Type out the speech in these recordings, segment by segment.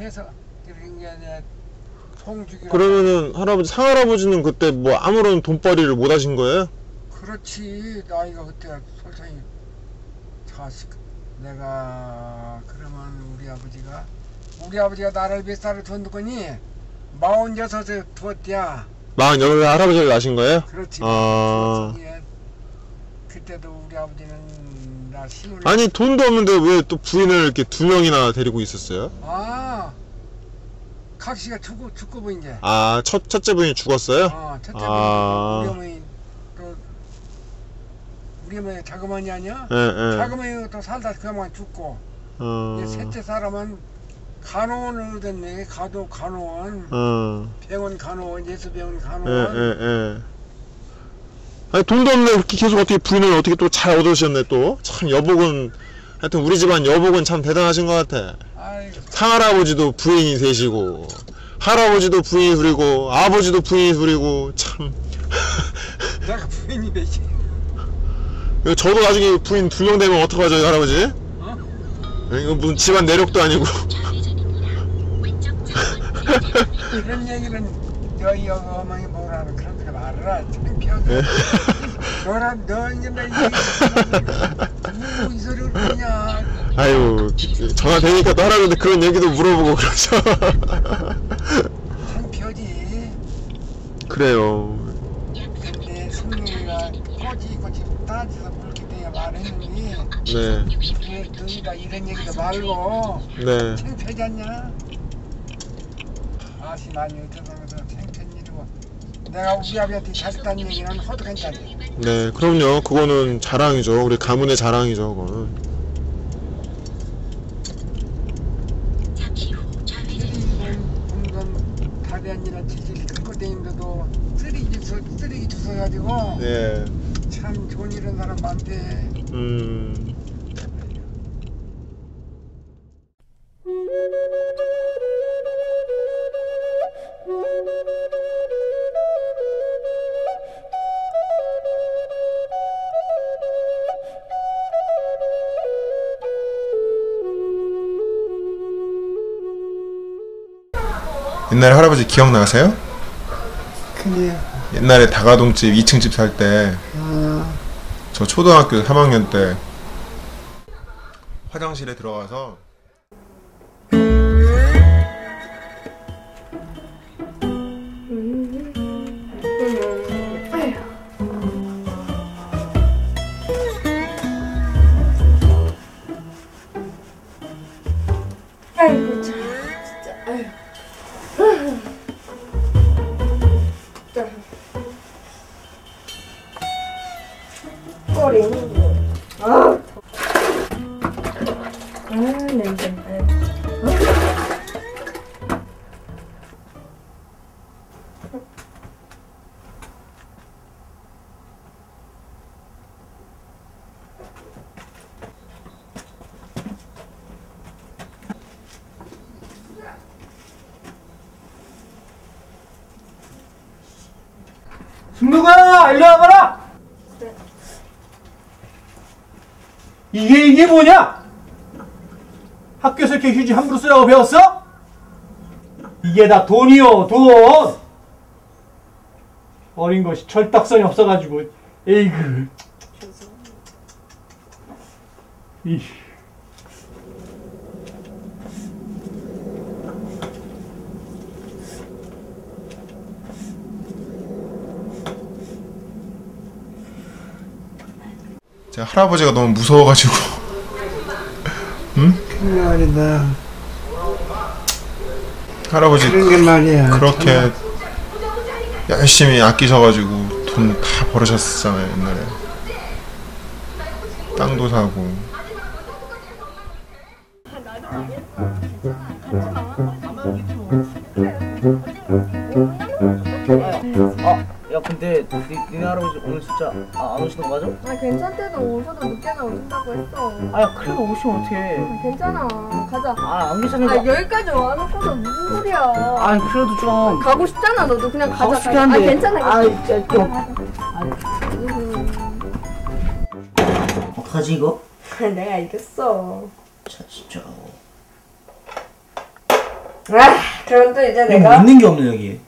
해, 그런 게 그러면은 할아버지 상할아버지는 그때 뭐 아무런 돈벌이를 못 하신 거예요? 그렇지 나이가 그때 솔직히 자식 내가 그러면 우리 아버지가 우리 아버지가 나를 몇 살을 뒀더니 마흔 여섯에 두었대야 48살 할아버지를 낳으신 거예요? 그렇지 아. 예. 그때도 우리 아버지는 아니 돈도 없는데 왜 또 부인을 이렇게 두 명이나 데리고 있었어요? 아 각시가 죽고 죽고 보인 게 아 첫, 첫째 부인이 죽었어요? 아, 첫째 아. 우리 어머니 또 우리 어머니 자그마니 아니야? 예, 예. 자그마니 또 살다 그만 죽고 어, 이제 셋째 사람은 간호원으로 됐네 가도 간호원 어, 병원 간호원 예수병원 예, 간호원 예, 예. 아니 돈도 없는데 그렇게 계속 어떻게 부인을 어떻게 또 잘 얻으셨네 또. 참 여복은 하여튼 우리 집안 여복은 참 대단하신 것 같아. 아이고 상할아버지도 부인이 셋이고 할아버지도 부인이 둘이고 아버지도 부인이 둘이고 참 내가 부인이 이거 저도 나중에 부인 두명 되면 어떡하죠 이 할아버지? 어? 이거 무슨 집안 내력도 아니고 이런 얘기는 너희 어머니 뭐라는 그런 데 말해라 창피하게 예. 너랑 너 이제 나 이이 소리를 그냥 아유 전화 되니까 또 할아버지 그런 얘기도 물어보고 그러죠. 창피하지. 그래요. 근데 승리가 꼬지 꼬지 따지서 그렇게 돼야 말했는데 네. 왜 너희가 이런 얘기도 말고 네. 창피하지 않냐? 아시 많이 창피한 일이고 내가 우리 아버지한테 잘했다는 얘기는 허도 괜찮지 네, 그럼요. 그거는 자랑이죠. 우리 가문의 자랑이죠, 그거는. 쓰레기를 공전 다변이나 지질 끌고 다니면서도 쓰레기 주워 쓰레기 주워 가지고 네. 참 좋은 이런 사람 많대 음. 옛날에 할아버지 기억나세요? 그래요 옛날에 다가동집 2층 집 살 때 저 초등학교 3학년 때 화장실에 들어가서 승누가 일로 와봐라. 이게 이게 뭐냐? 학교에서 이렇게 휴지 함부로 쓰라고 배웠어? 이게 다 돈이요 돈. 어린 것이 철딱선이 없어가지고 에이그. 이. 제가 할아버지가 너무 무서워가지고. 말이다. 할아버지 그런 게 말이야. 그렇게 열심히 아끼셔가지고 돈 다 벌으셨잖아요 옛날에. 땅도 사고 니, 니네 할아버지 오늘 진짜 아, 안 오시는 거 맞아? 아 괜찮대도 오셔도 늦게나 오신다고 했어. 아, 야 그래도 오시면 어떡해. 아, 괜찮아. 가자. 아, 안 괜찮은 아거 여기까지 와놓고서 무슨 소리야. 아, 그래도 좀. 가고 싶잖아 너도. 그냥 가자 가고 싶긴. 한데. 아 괜찮아 아, 괜찮아. 진짜 좀. 음, 어떡하지 이거? 내가 이겼어. 자, 진짜. 아, 그럼 또 이제 뭐 내가 있는 게 없네 여기.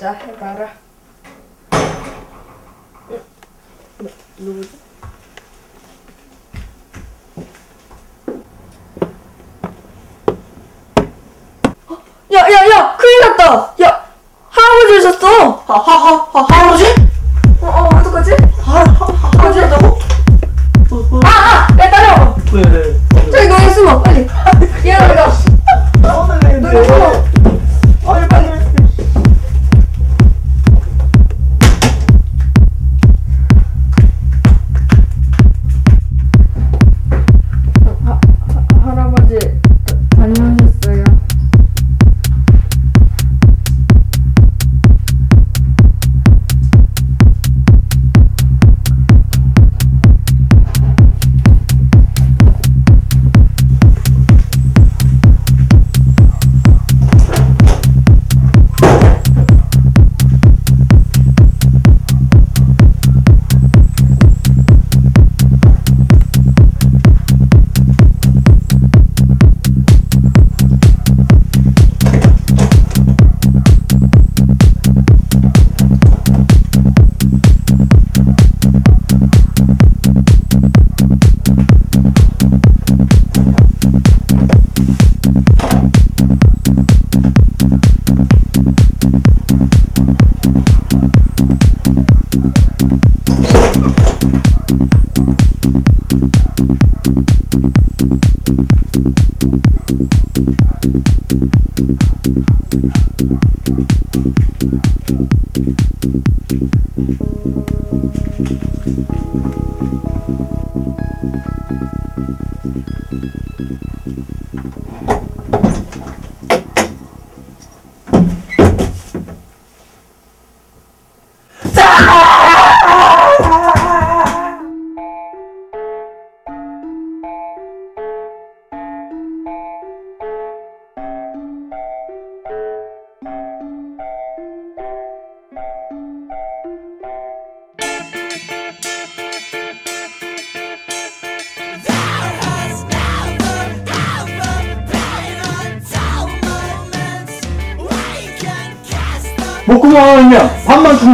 자 해봐라. 응. 뭐, 누구지?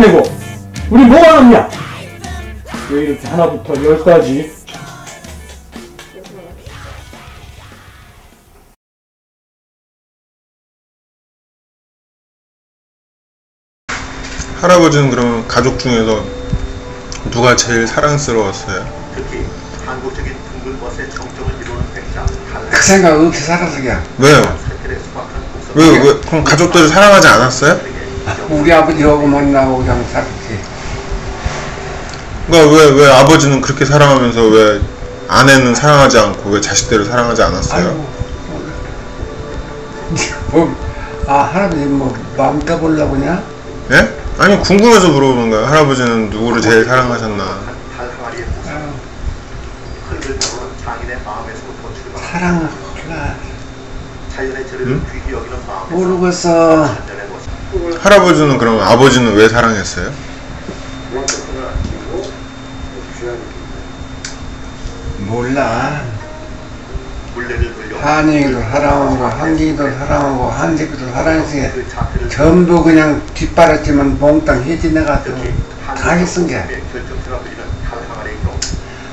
내고 우리 뭐가 남냐? 왜 이렇게 하나부터 열까지 할아버지는 그러면 가족 중에서 누가 제일 사랑스러웠어요? 특히 한국적인 둥글벗의 정점을 이루는 백자 그 생각 없이 살아서 그냥 왜요? 탈의 수박한 곡선 왜, 왜, 그럼 가족들을 사랑하지 않았어요? 우리 아버지하고 만나고 그냥 살았지 그러니까 왜, 왜 아버지는 그렇게 사랑하면서 왜 아내는 사랑하지 않고 왜 자식들을 사랑하지 않았어요? 아이고 뭐, 아 할아버지 뭐 마음 떠보려고 그냥 예? 아니 궁금해서 물어보는 거예요. 할아버지는 누구를 제일 사랑하셨나? 사랑을 몰라 음? 모르겠어 할아버지는 그럼 아버지는 왜 사랑했어요? 몰라. 한이도 사랑하고 한기도 사랑하고 그 자태를 전부 그냥 뒷바라지만 몽땅 특히 다 했은 게 경우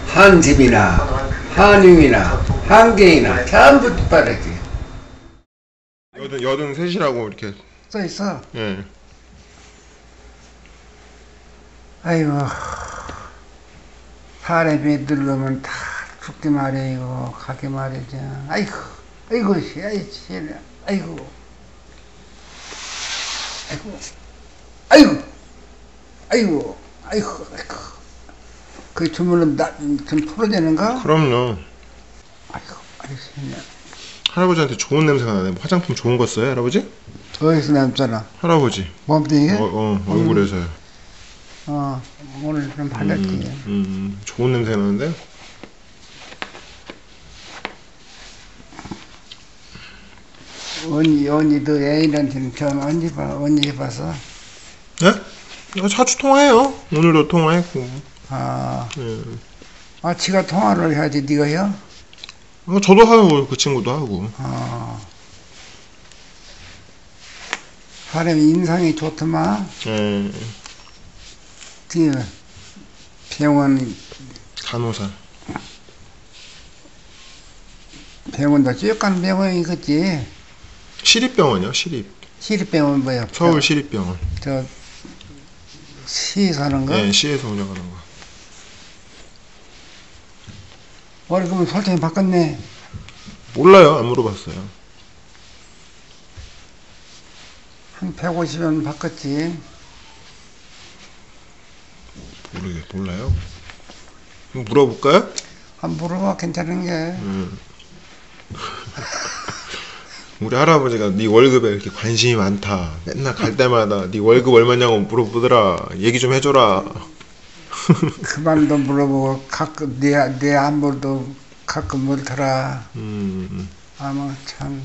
한집이나 한용이나 한계이나 전부 뒷바라지. 여든 여든 셋이라고 이렇게 써 있어 예. 아이고 사람이 늙으면 다 죽기 말이에요 가기 말이죠 아이고 아이고, 아이, 시원해. 아이고. 아이고. 아이고. 아이고. 아이고. 아이고. 그 주문은 나, 좀 풀어되는가? 그럼요. 아이고, 아이고. 할아버지한테 좋은 냄새가 나네. 뭐 화장품 좋은 거 써요, 할아버지? 더해서 남잖아. 할아버지. 몸뚱이게? 어, 어 얼굴에서요. 어, 오늘 좀 발랐지. 음, 음, 좋은 냄새 나는데? 언니, 언니도 애인한테는 전 언제 봐, 언제 봐서. 예? 어, 자주 통화해요. 오늘도 통화했고. 아, 예. 아, 지가 통화를 해야지, 네가 해? 어, 저도 하고 그 친구도 하고. 아. 사람이 인상이 좋더만. 예. 그 병원, 간호사. 병원도 쭉 가는 병원이겠지. 시립병원이요, 시립. 시립병원 뭐야? 서울 시립병원. 저, 시 사는 거? 예, 시에서 운영하는 거. 월급은 설탕이 바꿨네. 몰라요, 안 물어봤어요. 한 150원 바꿨지. 모르게 몰라요. 그럼 물어볼까요? 한 물어봐, 괜찮은 게. 음. 우리 할아버지가 네 월급에 이렇게 관심이 많다. 맨날 갈 때마다 네 월급 얼마냐고 물어보더라. 얘기 좀 해줘라. 그 말도 물어보고, 가끔, 내, 내 안부도 가끔 물더라. 음, 아마 참,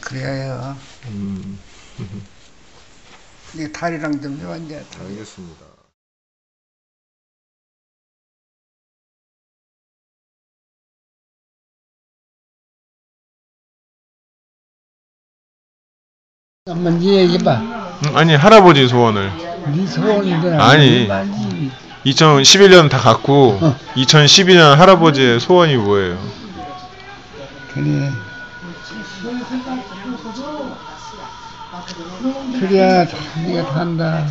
그래야 해요. 음, 네 다리랑 좀 줘, 이제. 알겠습니다. 한번 네 얘기해봐. 음, 아니 할아버지 소원을 네 소원이든 아니. 2011년 다 갔고 2012년 할아버지의 소원이 뭐예요? 그래. 그래야 다, 네가 다 한다.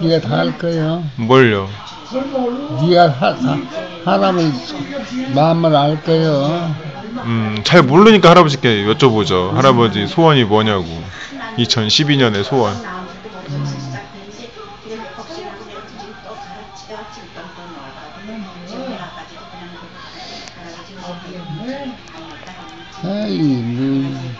네가 다 할 거야. 뭘요? 네가 사, 사, 사람의 마음을 알 거야. 음, 잘 모르니까 할아버지께 여쭤보죠. 할아버지 소원이 뭐냐고. 2012년의 소원. 뭐.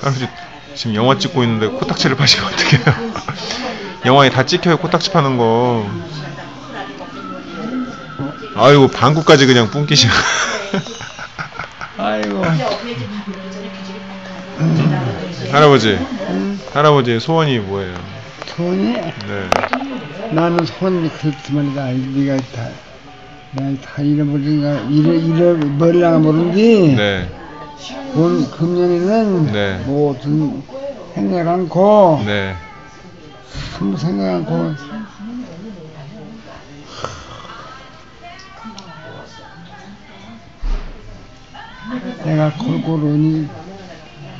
할아버지 지금 영화 찍고 있는데 코딱지를 파시면 어떡해요? 영화에 다 찍혀요 코딱지 파는 거. 아이고 방구까지 그냥 뿜기시고. 아이고. 할아버지, 할아버지의 소원이 뭐예요? 손이 네. 나는 손이 그렇지만 네가 다, 나다 잃어버린가 잃어 잃어버리려고 모르지. 네. 본 금년에는 네. 모든 생각 않고 네. 아무 생각 않고 내가 골고루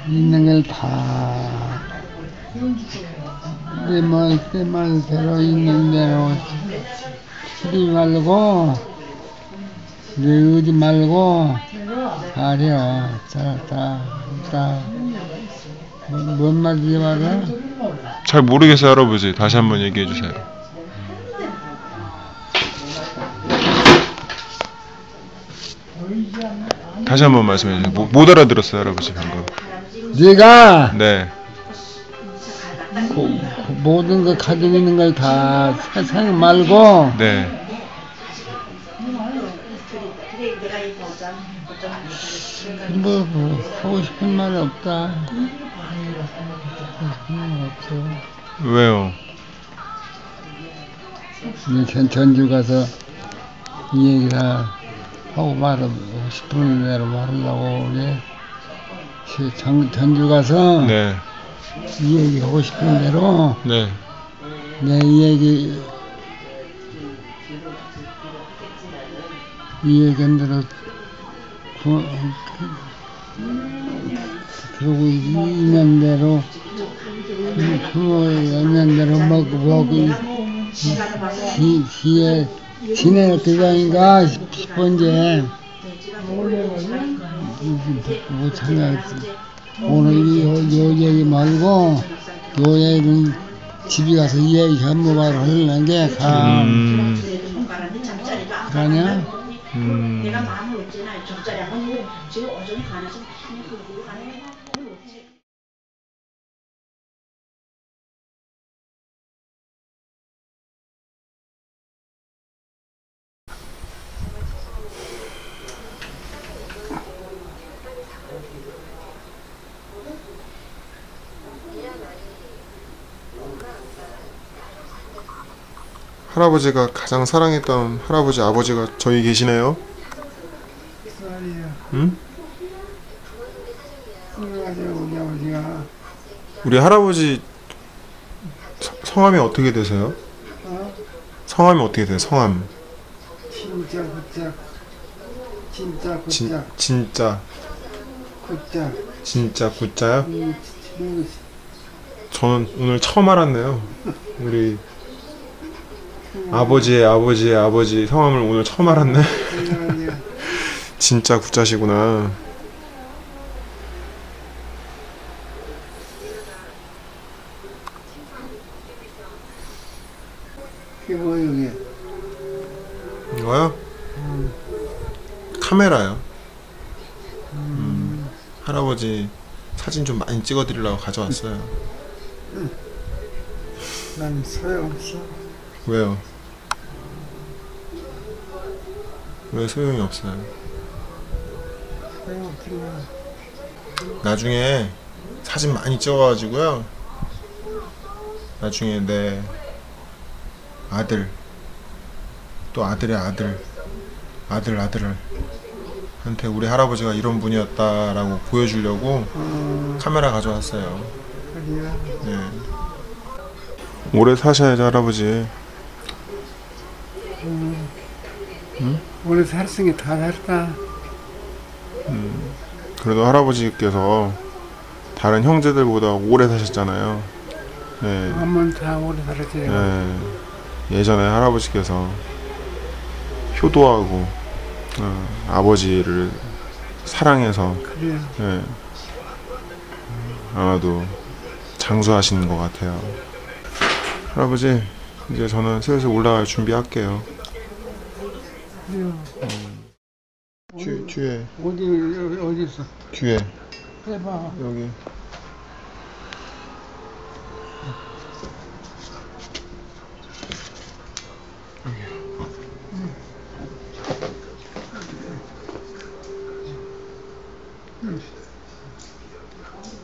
있는 걸다내 말, 내 말대로 있는 대로 치지 말고 내 의지 말고 하려 자자자뭔 말인지 말이야? 잘 모르겠어요 할아버지. 다시 한번 얘기해 주세요. 다시 한번 말씀해 주세요. 못, 못 알아들었어요 할아버지 방금. 네가 네. 모든 걸 가지고 있는 걸다 생각 말고 네. 뭐, 뭐 하고 싶은 말 없다. 말 없어. 왜요? 이 전, 전주 가서 이 얘기 다 하고 말하고 싶은 대로 말하려고 그래. 시- 전, 전주 가서 네. 이 얘기 하고 싶은 대로 네. 내이 얘기 이 얘기한 대 로 그, 그러고 있는 대로 그 있는 대로 먹고 먹고 시, 시에 지낼 그거 아닌가 싶어 이제 못 참여했지. 오늘 이, 요, 요 얘기 말고, 요 얘기는 집에 가서 이 얘기 전무바로 하려는 게 가. 음, 그러냐? 음. 내가 마음을 없잖아. 적절히 하고 지금 어종이 가나서 많이 가는 거 없지. 할아버지가 가장 사랑했던 할아버지 아버지가 저기 계시네요. 응? 우리 할아버지 서- 성함이 어떻게 되세요? 어? 성함이 어떻게 돼요? 성함. 진짜 굿자 진짜 진, 굿자 진짜 굿자 진짜 굿자요? 저는 오늘 처음 알았네요. 우리 아버지의 아버지의 아버지 성함을 오늘 처음 알았네. 진짜 굿자시구나. 그게 뭐 이게 이거요? 카메라요. 음, 할아버지 사진 좀 많이 찍어드리려고 가져왔어요. 난 소용없어 왜요? 왜 소용이 없어요? 나중에 사진 많이 찍어가지고요. 나중에 내 아들 또 아들의 아들 아들 아들을 한테 우리 할아버지가 이런 분이었다라고 보여주려고 어, 카메라 가져왔어요. 그래야 예. 오래 사셔야지 할아버지. 오래 살았으니 다 살았다 그래도 할아버지께서 다른 형제들보다 오래 사셨잖아요. 예. 한번 다 오래 살았지 예. 예전에 할아버지께서 효도하고 어, 아버지를 사랑해서 그래 예. 아마도 장수하신 것 같아요. 할아버지 이제 저는 슬슬 올라갈 준비할게요. 뒤, 뒤에. 어디 어디 어디 있어 뒤에. 해봐. 여기.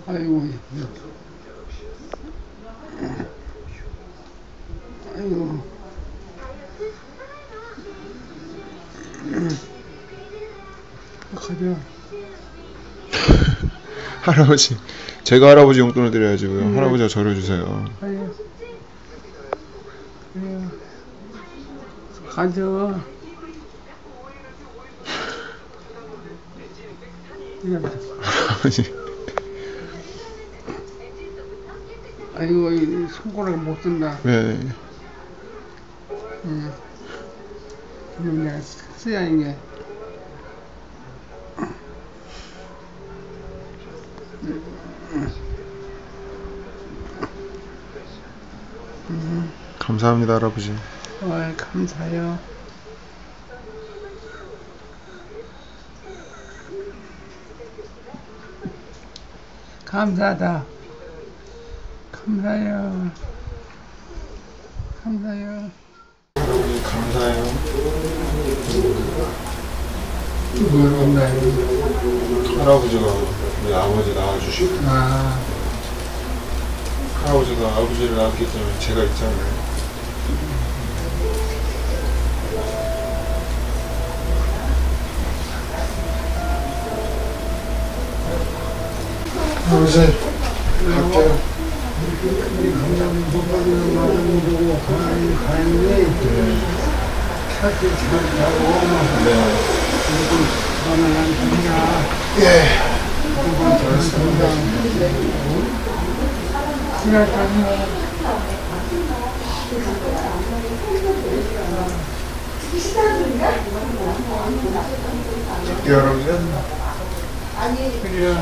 아이고 아이고 가자 할아버지 제가 할아버지 용돈을 드려야지고요. 할아버지가 저를 주세요. 아이고 가져. 이거 할아버지. 아이고 이 손가락이 못 쓴다. 왜 응. 그럼 내가 써야 이게 감사합니다 할아버지. 어, 감사해요. 감사하다. 감사해요. 감사해요. 감사해요. 뭘 감사해요? 할아버지가 우리 아버지 낳아주시고 아, 할아버지가 아버지를 낳았기 때문에 제가 있잖아요. 아버지 갈게요. 네. 그러면 그래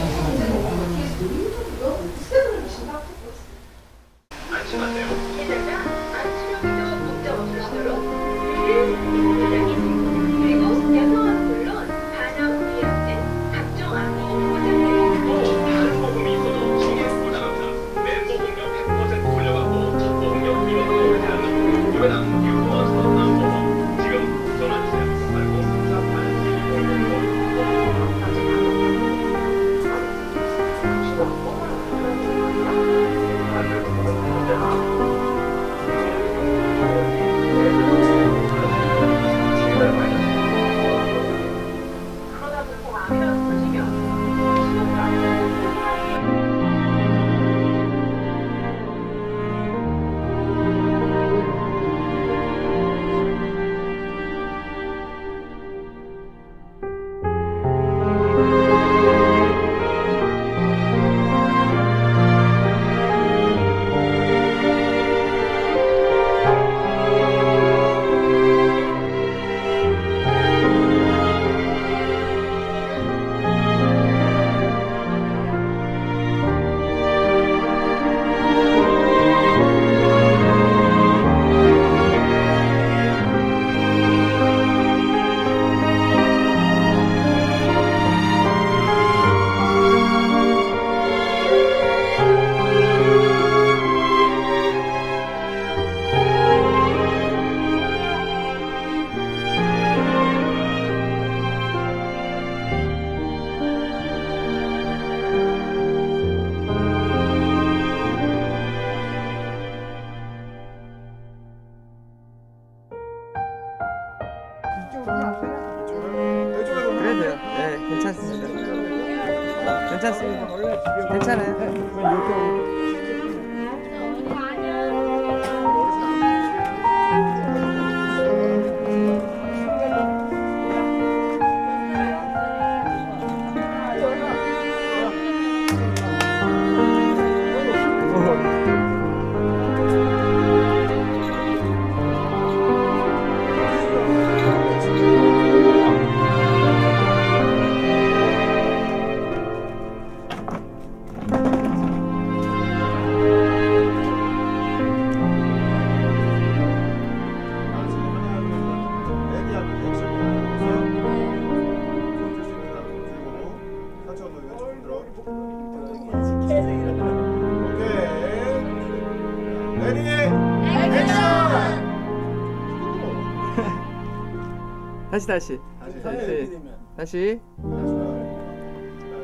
다시 다시. 다시. 다시.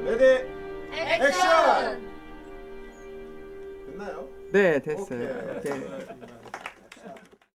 레디 액션! 됐나요? 네, 됐어요. 오케이. 오케이.